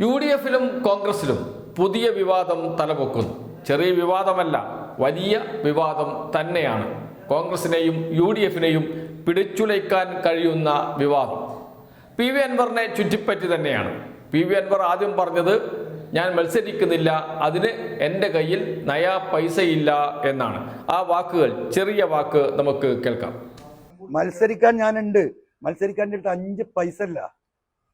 U D എഫിലും കോൺഗ്രസിലും പുതിയ വിവാദം തലപൊക്കുന്നു. ചെറിയ വിവാദമല്ല വലിയ വിവാദം തന്നെയാണ്. കോൺഗ്രസിനെയും യു ഡി എഫിനെയും പിടിച്ചുലയ്ക്കാൻ കഴിയുന്ന വിവാദം. പി വി അൻവറിനെ ചുറ്റിപ്പറ്റി തന്നെയാണ്. പി വി അൻവർ ആദ്യം പറഞ്ഞത് ഞാൻ മത്സരിക്കുന്നില്ല അതിന് എന്റെ കയ്യിൽ നയാ പൈസയില്ല എന്നാണ്. ആ വാക്കുകൾ ചെറിയ വാക്ക് നമുക്ക് കേൾക്കാം. മത്സരിക്കാൻ ഞാനുണ്ട്. മത്സരിക്കാൻ അഞ്ച് പൈസ ഇല്ല.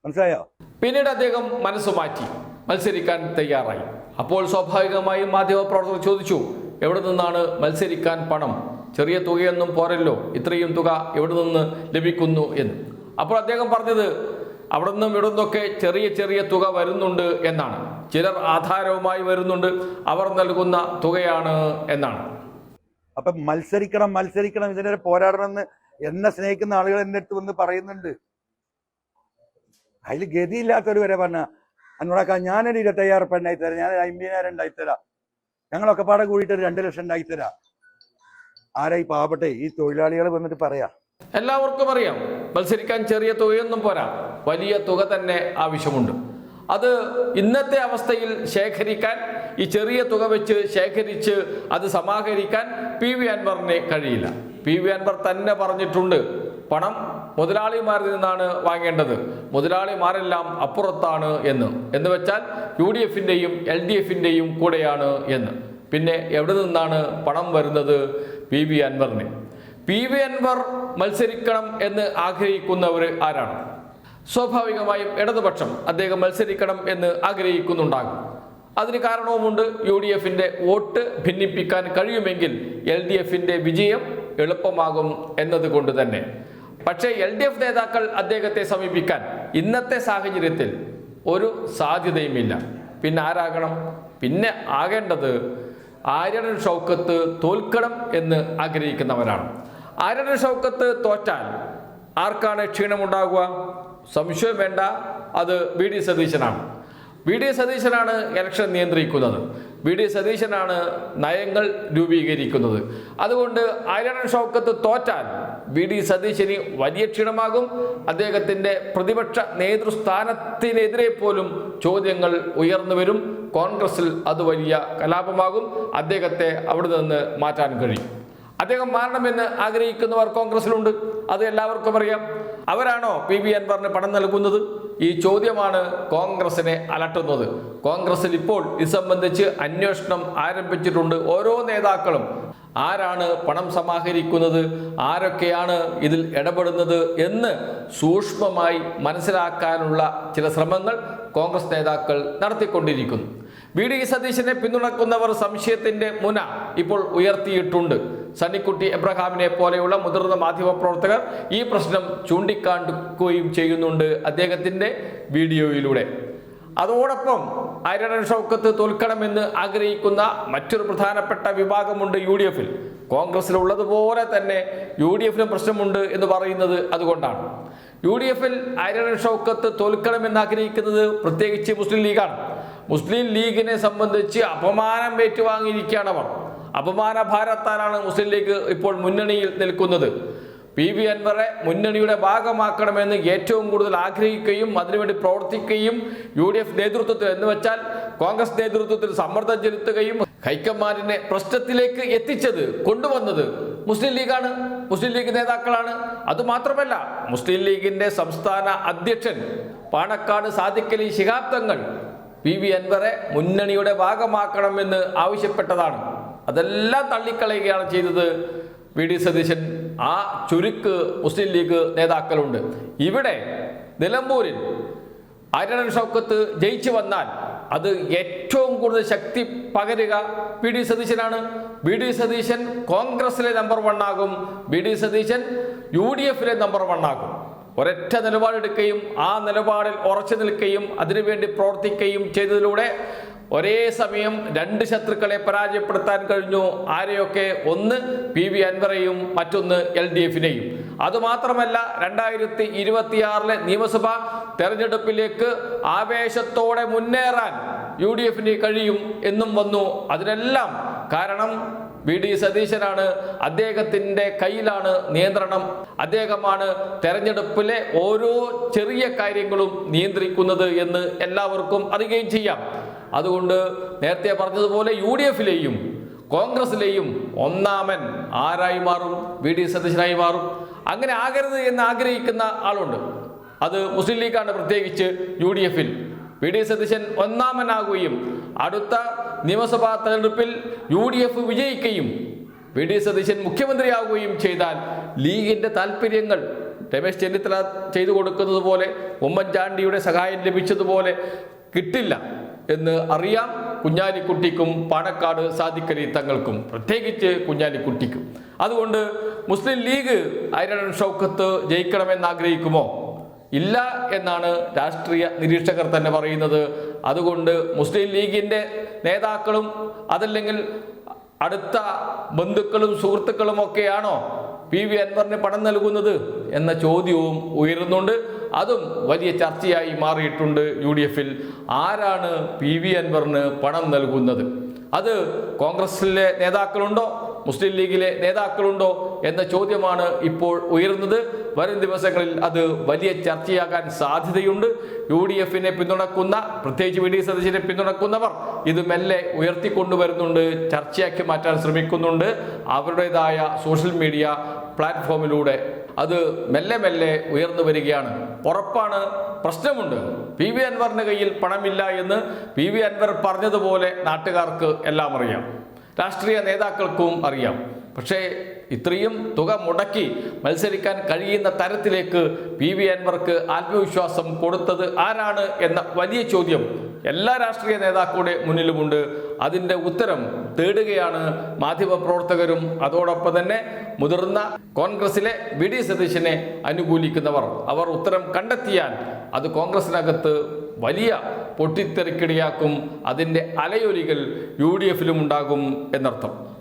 മനസ്സിലായോ? പിന്നീട് അദ്ദേഹം മനസ്സ് മാറ്റി മത്സരിക്കാൻ തയ്യാറായി. അപ്പോൾ സ്വാഭാവികമായും മാധ്യമപ്രവർത്തകർ ചോദിച്ചു എവിടെ നിന്നാണ് മത്സരിക്കാൻ പണം? ചെറിയ തുകയൊന്നും പോരല്ലോ? ഇത്രയും തുക എവിടെ നിന്ന് ലഭിക്കുന്നു എന്ന്? അപ്പോൾ അദ്ദേഹം പറഞ്ഞത് അവിടെ നിന്നും ഇവിടെ നിന്നൊക്കെ ചെറിയ ചെറിയ തുക വരുന്നുണ്ട് എന്നാണ്. ചിലർ ആധാരവുമായി വരുന്നുണ്ട്. അവർ നൽകുന്ന തുകയാണ് എന്നാണ്. അപ്പൊ മത്സരിക്കണം മത്സരിക്കണം ഇതിനെ പോരാടണം എന്ന് എന്നെ സ്നേഹിക്കുന്ന ആളുകൾ എന്റെ അടുത്ത് വന്ന് പറയുന്നുണ്ട്. അതിൽ ഗതിയില്ലാത്തവർ വരെ പറഞ്ഞ അന്നോടൊക്കെ ഞാനൊരു ഇരുപത്തയ്യായിരം ഉറുപ്പ ഉണ്ടായി തരാം ഞാൻ അമ്പതിനായിരം ഉണ്ടായി തരാം ഞങ്ങളൊക്കെ പാടെ കൂടിയിട്ട് ഒരു രണ്ട് ലക്ഷം ഉണ്ടായി തരാം ആരാ ഈ പാവപ്പെട്ടെ? ഈ തൊഴിലാളികൾ വന്നിട്ട് പറയാ. എല്ലാവർക്കും അറിയാം. മത്സരിക്കാൻ ചെറിയ തുകയൊന്നും പോരാ. വലിയ തുക തന്നെ ആവശ്യമുണ്ട്. അത് ഇന്നത്തെ അവസ്ഥയിൽ ശേഖരിക്കാൻ ഈ ചെറിയ തുക വെച്ച് ശേഖരിച്ച് അത് സമാഹരിക്കാൻ പി വി അൻവറിന് കഴിയില്ല. പി വി അൻവർ തന്നെ പറഞ്ഞിട്ടുണ്ട് പണം മുതലാളിമാരിൽ നിന്നാണ് വാങ്ങേണ്ടത്. മുതലാളിമാരെല്ലാം അപ്പുറത്താണ് എന്ന്. എന്ന് വെച്ചാൽ യു ഡി എഫിന്റെയും എൽ ഡി എഫിന്റെയും കൂടെയാണ് എന്ന്. പിന്നെ എവിടെ നിന്നാണ് പണം വരുന്നത്? പി വി അൻവറിന്. പി വി അൻവർ മത്സരിക്കണം എന്ന് ആഗ്രഹിക്കുന്നവർ ആരാണ്? സ്വാഭാവികമായും ഇടതുപക്ഷം അദ്ദേഹം മത്സരിക്കണം എന്ന് ആഗ്രഹിക്കുന്നുണ്ടാകും. അതിന് കാരണവുമുണ്ട് യു ഡി എഫിന്റെ വോട്ട് ഭിന്നിപ്പിക്കാൻ കഴിയുമെങ്കിൽ എൽ ഡി എഫിന്റെ വിജയം എളുപ്പമാകും എന്നതുകൊണ്ട് തന്നെ. പക്ഷേ എൽ ഡി എഫ് നേതാക്കൾ അദ്ദേഹത്തെ സമീപിക്കാൻ ഇന്നത്തെ സാഹചര്യത്തിൽ ഒരു സാധ്യതയുമില്ല. പിന്നെ ആരാകണം? പിന്നെ ആകേണ്ടത് ആര്യടൻ ഷൗക്കത്ത് തോൽക്കണം എന്ന് ആഗ്രഹിക്കുന്നവരാണ്. ആര്യടൻ ഷൗക്കത്ത് തോറ്റാൽ ആർക്കാണ് ക്ഷീണമുണ്ടാകുക സംശയം വേണ്ട അത് വി ഡി സതീശനാണ്. വി ഡി സതീശനാണ് ഇലക്ഷൻ നിയന്ത്രിക്കുന്നത്. വി ഡി സതീശനാണ് നയങ്ങൾ രൂപീകരിക്കുന്നത്. അതുകൊണ്ട് ആര്യടൻ ഷൗക്കത്ത് തോറ്റാൽ വി ഡി സതീശന് വലിയ ക്ഷീണമാകും. അദ്ദേഹത്തിന്റെ പ്രതിപക്ഷ നേതൃസ്ഥാനത്തിനെതിരെ പോലും ചോദ്യങ്ങൾ ഉയർന്നു വരും. കോൺഗ്രസിൽ അത് വലിയ കലാപമാകും. അദ്ദേഹത്തെ അവിടെ നിന്ന് മാറ്റാൻ കഴിയും. അദ്ദേഹം മാറണമെന്ന് ആഗ്രഹിക്കുന്നവർ കോൺഗ്രസിലുണ്ട്. അത് എല്ലാവർക്കും അറിയാം. അവരാണോ പി ബി അൻവറിന് പണം നൽകുന്നത്? ഈ ചോദ്യമാണ് കോൺഗ്രസിനെ അലട്ടുന്നത്. കോൺഗ്രസിൽ ഇപ്പോൾ ഇത് സംബന്ധിച്ച് അന്വേഷണം ആരംഭിച്ചിട്ടുണ്ട് ഓരോ നേതാക്കളും. ആരാണ് പണം സമാഹരിക്കുന്നത്? ആരൊക്കെയാണ് ഇതിൽ ഇടപെടുന്നത് എന്ന് സൂക്ഷ്മമായി മനസ്സിലാക്കാനുള്ള ചില ശ്രമങ്ങൾ കോൺഗ്രസ് നേതാക്കൾ നടത്തിക്കൊണ്ടിരിക്കുന്നു. വി ഡി സതീശനെ പിന്തുണക്കുന്നവർ സംശയത്തിന്റെ മുന ഇപ്പോൾ ഉയർത്തിയിട്ടുണ്ട്. സണ്ണിക്കുട്ടി എബ്രഹാമിനെ പോലെയുള്ള മുതിർന്ന മാധ്യമപ്രവർത്തകർ ഈ പ്രശ്നം ചൂണ്ടിക്കാണിക്കുകയും ചെയ്യുന്നുണ്ട് അദ്ദേഹത്തിന്റെ വീഡിയോയിലൂടെ. അതോടൊപ്പം ആര്യടൻ ഷൗക്കത്ത് തോൽക്കണമെന്ന് ആഗ്രഹിക്കുന്ന മറ്റൊരു പ്രധാനപ്പെട്ട വിഭാഗമുണ്ട് യു ഡി എഫിൽ. കോൺഗ്രസിലുള്ളതുപോലെ തന്നെ യു ഡി എഫിലും പ്രശ്നമുണ്ട് എന്ന് പറയുന്നത് അതുകൊണ്ടാണ്. യു ഡി എഫിൽ ആര്യടൻ ഷൗക്കത്ത് തോൽക്കണമെന്ന് ആഗ്രഹിക്കുന്നത് പ്രത്യേകിച്ച് മുസ്ലിം ലീഗാണ്. മുസ്ലിം ലീഗിനെ സംബന്ധിച്ച് അപമാനം ഏറ്റുവാങ്ങിയിരിക്കുകയാണ് അവർ. അപമാന ഭാരത്താലാണ് മുസ്ലിം ലീഗ് ഇപ്പോൾ മുന്നണിയിൽ നിൽക്കുന്നത്. പി. വി. അൻവറെ മുന്നണിയുടെ ഭാഗമാക്കണമെന്ന് ഏറ്റവും കൂടുതൽ ആഗ്രഹിക്കുകയും അതിനുവേണ്ടി പ്രവർത്തിക്കുകയും യു ഡി എഫ് നേതൃത്വത്തിൽ എന്ന് വെച്ചാൽ കോൺഗ്രസ് നേതൃത്വത്തിൽ സമ്മർദ്ദം ചെലുത്തുകയും ഹൈക്കമാൻഡിനെ പ്രശ്നത്തിലേക്ക് എത്തിച്ചത് കൊണ്ടുവന്നത് മുസ്ലിം ലീഗാണ്. മുസ്ലിം ലീഗ് നേതാക്കളാണ്. അതുമാത്രമല്ല മുസ്ലിം ലീഗിന്റെ സംസ്ഥാന അധ്യക്ഷൻ പാണക്കാട് സാദിഖലി ശിഹാബ് തങ്ങൾ പി വി അൻവറെ മുന്നണിയുടെ ഭാഗമാക്കണമെന്ന് ആവശ്യപ്പെട്ടതാണ്. അതെല്ലാം തള്ളിക്കളയുകയാണ് ചെയ്തത് വി ഡി സതീശൻ. ആ ചുരുക്ക് മുസ്ലിം ലീഗ് നേതാക്കളുണ്ട്. ഇവിടെ നിലമ്പൂരിൽ അരണൻ ഷൗക്കത്ത് ജയിച്ചു വന്നാൽ അത് ഏറ്റവും കൂടുതൽ ശക്തി പകരുക വി ഡി സതീശനാണ്. വി ഡി സതീശൻ കോൺഗ്രസിലെ നമ്പർ വൺ ആകും. V D Satheesan U D എഫിലെ നമ്പർ വൺ ആകും. ഒരൊറ്റ നിലപാടെടുക്കുകയും ആ നിലപാടിൽ ഉറച്ചു നിൽക്കുകയും അതിനുവേണ്ടി പ്രവർത്തിക്കുകയും ചെയ്തതിലൂടെ ഒരേ സമയം രണ്ട് ശത്രുക്കളെ പരാജയപ്പെടുത്താൻ കഴിഞ്ഞു. ആരെയൊക്കെ? ഒന്ന് പി വി അൻവറേയും മറ്റൊന്ന് എൽ ഡി എഫിനെയും. അതുമാത്രമല്ല രണ്ടായിരത്തി ഇരുപത്തിയാറിലെ നിയമസഭാ തെരഞ്ഞെടുപ്പിലേക്ക് ആവേശത്തോടെ മുന്നേറാൻ യു ഡി എഫിന് കഴിയും എന്നും വന്നു. അതിനെല്ലാം കാരണം വി ഡി സതീശനാണ് അദ്ദേഹത്തിന്റെ കയ്യിലാണ് നിയന്ത്രണം. അദ്ദേഹമാണ് തെരഞ്ഞെടുപ്പിലെ ഓരോ ചെറിയ കാര്യങ്ങളും നിയന്ത്രിക്കുന്നത് എന്ന് എല്ലാവർക്കും അറിയുകയും ചെയ്യാം. അതുകൊണ്ട് നേരത്തെ പറഞ്ഞതുപോലെ യു ഡി എഫിലെയും കോൺഗ്രസിലെയും ഒന്നാമൻ ആരായി മാറും? വി ഡി സതീശനായി മാറും. അങ്ങനെ ആകരുത് എന്ന് ആഗ്രഹിക്കുന്ന ആളുണ്ട്. അത് മുസ്ലിം ലീഗാണ് പ്രത്യേകിച്ച് യു ഡി എഫിൽ വി ഡി സതീശൻ ഒന്നാമനാകുകയും അടുത്ത നിയമസഭാ തെരഞ്ഞെടുപ്പിൽ യു ഡി എഫ് വിജയിക്കുകയും വി ഡി സതീശൻ മുഖ്യമന്ത്രിയാവുകയും ചെയ്താൽ ലീഗിന്റെ താല്പര്യങ്ങൾ രമേശ് ചെന്നിത്തല ചെയ്തു കൊടുക്കുന്നത് പോലെ ഉമ്മൻചാണ്ടിയുടെ സഹായം ലഭിച്ചതുപോലെ കിട്ടില്ല എന്ന് അറിയാം. കുഞ്ഞാലിക്കുട്ടിക്കും പാണക്കാട് സാദിക്കലി തങ്ങൾക്കും പ്രത്യേകിച്ച് കുഞ്ഞാലിക്കുട്ടിക്കും. അതുകൊണ്ട് മുസ്ലിം ലീഗ് ഐരൺ ഷൗക്കത്ത് ജയിക്കണമെന്ന് ആഗ്രഹിക്കുമോ? ഇല്ല എന്നാണ് രാഷ്ട്രീയ നിരീക്ഷകർ തന്നെ പറയുന്നത്. അതുകൊണ്ട് മുസ്ലിം ലീഗിന്റെ നേതാക്കളും അതല്ലെങ്കിൽ അടുത്ത ബന്ധുക്കളും സുഹൃത്തുക്കളും ഒക്കെയാണോ പി വി അൻവറിന് പണം നൽകുന്നത് എന്ന ചോദ്യവും ഉയരുന്നുണ്ട്. അതും വലിയ ചർച്ചയായി മാറിയിട്ടുണ്ട് യു ഡി എഫിൽ ആരാണ് പി വി അൻവറിന് പണം നൽകുന്നത്? അത് കോൺഗ്രസിലെ നേതാക്കളുണ്ടോ? മുസ്ലിം ലീഗിലെ നേതാക്കളുണ്ടോ? എന്ന ചോദ്യമാണ് ഇപ്പോൾ ഉയർന്നത് വരും ദിവസങ്ങളിൽ അത് വലിയ ചർച്ചയാകാൻ സാധ്യതയുണ്ട്. യു ഡി എഫിനെ പിന്തുണക്കുന്ന പ്രത്യേകിച്ച് വി ഡി സതീശനെ പിന്തുണക്കുന്നവർ ഇത് മെല്ലെ ഉയർത്തിക്കൊണ്ടുവരുന്നുണ്ട് ചർച്ചയാക്കി മാറ്റാൻ ശ്രമിക്കുന്നുണ്ട്. അവരുടേതായ സോഷ്യൽ മീഡിയ പ്ലാറ്റ്ഫോമിലൂടെ അത് മെല്ലെ മെല്ലെ ഉയർന്നു വരികയാണ്. ഉറപ്പാണ് പ്രശ്നമുണ്ട്. പി വി അൻവറിന്റെ കയ്യിൽ പണമില്ല എന്ന് പി വി അൻവർ പറഞ്ഞതുപോലെ നാട്ടുകാർക്ക് എല്ലാം അറിയാം. രാഷ്ട്രീയ നേതാക്കൾക്കും അറിയാം. പക്ഷേ ഇത്രയും തുക മുടക്കി മത്സരിക്കാൻ കഴിയുന്ന തരത്തിലേക്ക് പി വി അൻവർക്ക് ആത്മവിശ്വാസം കൊടുത്തത് ആരാണ് എന്ന വലിയ ചോദ്യം എല്ലാ രാഷ്ട്രീയ നേതാക്കളുടെ മുന്നിലുമുണ്ട്. അതിന്റെ ഉത്തരം തേടുകയാണ് മാധ്യമപ്രവർത്തകരും അതോടൊപ്പം തന്നെ മുതിർന്ന കോൺഗ്രസിലെ വി ഡി സതീശനെ അനുകൂലിക്കുന്നവർ. അവർ ഉത്തരം കണ്ടെത്തിയാൽ അത് കോൺഗ്രസിനകത്ത് വലിയ പൊട്ടിത്തെറിക്കിടയാക്കും. അതിന്റെ അലയൊലികൾ യു ഡി എഫിലും ഉണ്ടാകും എന്നർത്ഥം.